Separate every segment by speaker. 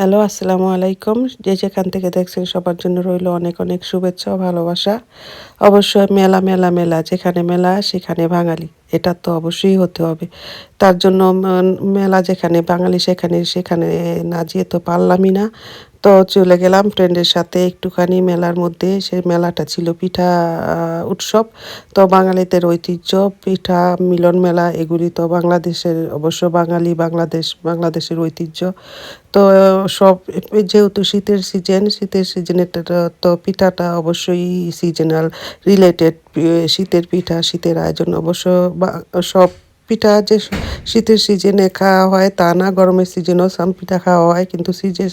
Speaker 1: Hello, আসসালামু আলাইকুম। যে যেখান থেকে দেখছেন সবার জন্য রইল অনেক অনেক শুভেচ্ছা ও ভালোবাসা। অবশ্যই মেলা মেলা মেলা, যেখানে মেলা, সেখানে বাঙালি। এটা তো অবশ্যই হতে হবে। তার জন্য মেলা যেখানে বাঙালি, সেখানে সেখানে না যেয়ে তো পারলামই না। তো চলে গেলাম ফ্রেন্ডের সাথে একটুখানি মেলার মধ্যে। সে মেলাটা ছিল পিঠা উৎসব। তো বাঙালিদের ঐতিহ্য, পিঠা, মিলন মেলা, এগুলি তো বাংলাদেশের, অবশ্য বাঙালি বাংলাদেশ, বাংলাদেশের ঐতিহ্য। তো সব, যেহেতু শীতের সিজন শীতের সিজনে তো পিঠাটা অবশ্যই সিজনাল রিলেটেড শীতের পিঠা, শীতের আয়োজন অবশ্য সব পিঠা যে শীতের সিজনে খাওয়া হয়, তা না। গরমের সিজনেও সাম পিঠা খাওয়া হয়, কিন্তু সিজের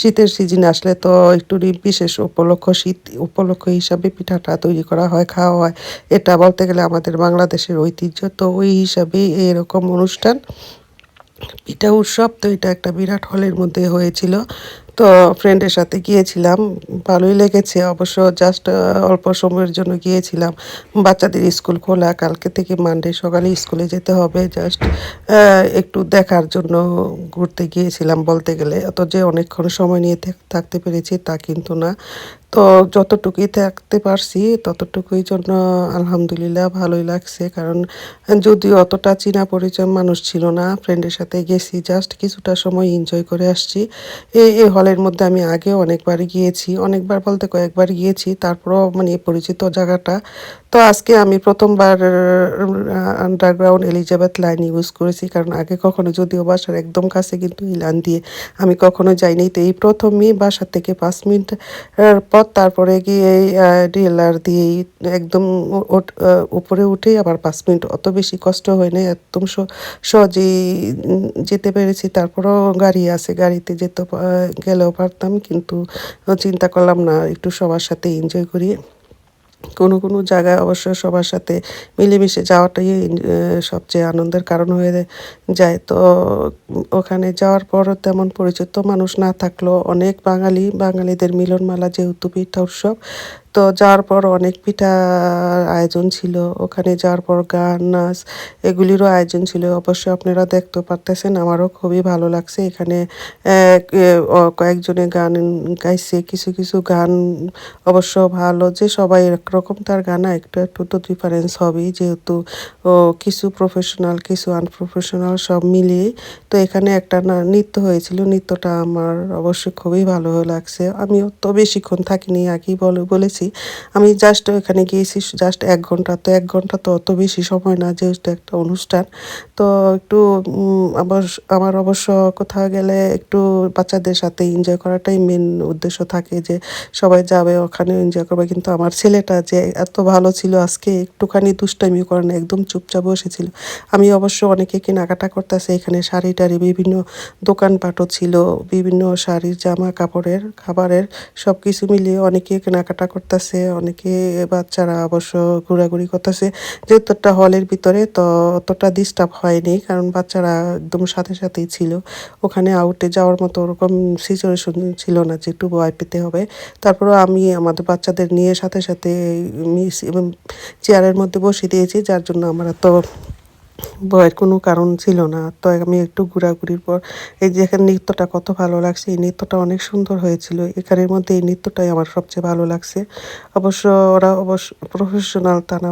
Speaker 1: শীতের সিজন আসলে তো একটু বিশেষ উপলক্ষ শীত, উপলক্ষ হিসাবে পিঠাটা তৈরি করা হয়, খাওয়া হয়। এটা বলতে গেলে আমাদের বাংলাদেশের ঐতিহ্য। তো ওই হিসাবেই এরকম অনুষ্ঠান পিঠা উৎসব, তো এটা একটা বিরাট হলের মধ্যে হয়েছিল। তো ফ্রেন্ডের সাথে গিয়েছিলাম, ভালোই লেগেছে। অবশ্য জাস্ট অল্প সময়ের জন্য গিয়েছিলাম। বাচ্চাদের স্কুল খোলা, কালকে থেকে মানডে সকালে স্কুলে যেতে হবে। জাস্ট একটু দেখার জন্য ঘুরতে গিয়েছিলাম বলতে গেলে। অত যে অনেকক্ষণ সময় নিয়ে থাকতে পেরেছি তা কিন্তু না। তো যতটুকুই থাকতে পারছি, ততটুকুই জন্য আলহামদুলিল্লাহ ভালোই লাগছে। কারণ যদিও অতটা চীনা পরিচয় মানুষ ছিল না ফ্রেন্ডের সাথে গেছি জাস্ট কিছুটা সময় এনজয় করে আসছি। এই এই হলের মধ্যে আমি আগে অনেকবার গিয়েছি, অনেকবার বলতে কয়েকবার গিয়েছি, তারপরও মানে পরিচিত জায়গাটা। তো আজকে আমি প্রথমবার আন্ডারগ্রাউন্ড এলিজাবেথ লাইন ইউজ করেছি, কারণ আগে কখনো যদিও বাসার একদম কাছে কিন্তু এই লাইন দিয়ে আমি কখনো যাইনি। তো এই প্রথমই বাসা থেকে পাঁচ মিনিট পর তারপরে গিয়ে ডিএলআর দিয়েই একদম উপরে উঠে আবার পাঁচ মিনিট অত বেশি কষ্ট হয় না, একদম সহজেই যেতে পেরেছি। তারপরেও গাড়ি আছে, গাড়িতে যেতে গেলেও পারতাম, কিন্তু চিন্তা করলাম না, একটু সবার সাথে এনজয় করি। কোনো কোনো জায়গায় অবশ্য সবার সাথে মিলেমিশে যাওয়াটাই সবচেয়ে আনন্দের কারণ হয়ে যায়। তো ওখানে যাওয়ার পরও তেমন পরিচিত মানুষ না থাকলেও অনেক বাঙালি, বাঙালিদের মিলনমালা যেহেতু পিঠা উৎসব, তো যাওয়ার পর অনেক পিঠা আয়োজন ছিল। ওখানে যাওয়ার পর গান, নাচ, এগুলিরও আয়োজন ছিল। অবশ্যই আপনারা দেখতে পারতেছেন, আমারও খুবই ভালো লাগছে। এখানে কয়েকজনে গান গাইছে, কিছু কিছু গান অবশ্য ভালো, যে সবাই একরকম তার গানা, একটু একটু তো ডিফারেন্স হবেই যেহেতু কিছু প্রফেশনাল কিছু আনপ্রফেশনাল সব মিলিয়ে তো এখানে একটা নৃত্য হয়েছিল, নৃত্যটা আমার অবশ্যই খুবই ভালো লাগছে। আমি তো বেশিক্ষণ থাকিনি, আগেই বলে, বলেছি। আমি জাস্ট ওখানে গিয়েছি জাস্ট এক ঘণ্টা, তো এক ঘণ্টা তো অত বেশি সময় না, যেহেতু একটা অনুষ্ঠান। তো একটু আমার অবশ্য কোথাও গেলে একটু বাচ্চাদের সাথে এনজয় করাটাই মেন উদ্দেশ্য থাকে যে সবাই যাবে ওখানে এনজয় করবে। কিন্তু আমার ছেলেটা যে এত ভালো ছিল আজকে, একটুখানি দুষ্টামি করে না, একদম চুপচাপ বসেছিল। আমি অবশ্য অনেকে কেনাকাটা করতেছে এখানে, শাড়ি টাড়ি, বিভিন্ন দোকানপাটও ছিল, বিভিন্ন শাড়ির জামা কাপড়ের, খাবারের সব কিছু মিলিয়ে অনেকে কেনাকাটা করতে করতেছে, অনেকে বাচ্চারা অবশ্য ঘোরাঘুরি করতেছে। যেহেতু একটা হলের ভিতরে তো অতটা ডিস্টার্ব হয়নি, কারণ বাচ্চারা একদম সাথে সাথেই ছিল। ওখানে আউটে যাওয়ার মতো ওরকম সিচুয়েশন ছিল না যে একটু ভয় পেতে হবে। তারপরে আমি আমাদের বাচ্চাদের নিয়ে সাথে সাথে মিস এবং চেয়ারের মধ্যে বসে দিয়েছি, যার জন্য আমার তো ভয়ের কোনো কারণ ছিল না। তো আমি একটু ঘোরাঘুরির পর, এই যে এখানে নৃত্যটা কত ভালো লাগছে, এই নৃত্যটা অনেক সুন্দর হয়েছিল। এখানের মধ্যে এই নৃত্যটাই আমার সবচেয়ে ভালো লাগছে। অবশ্য ওরা অবশ্য প্রফেশনাল তা না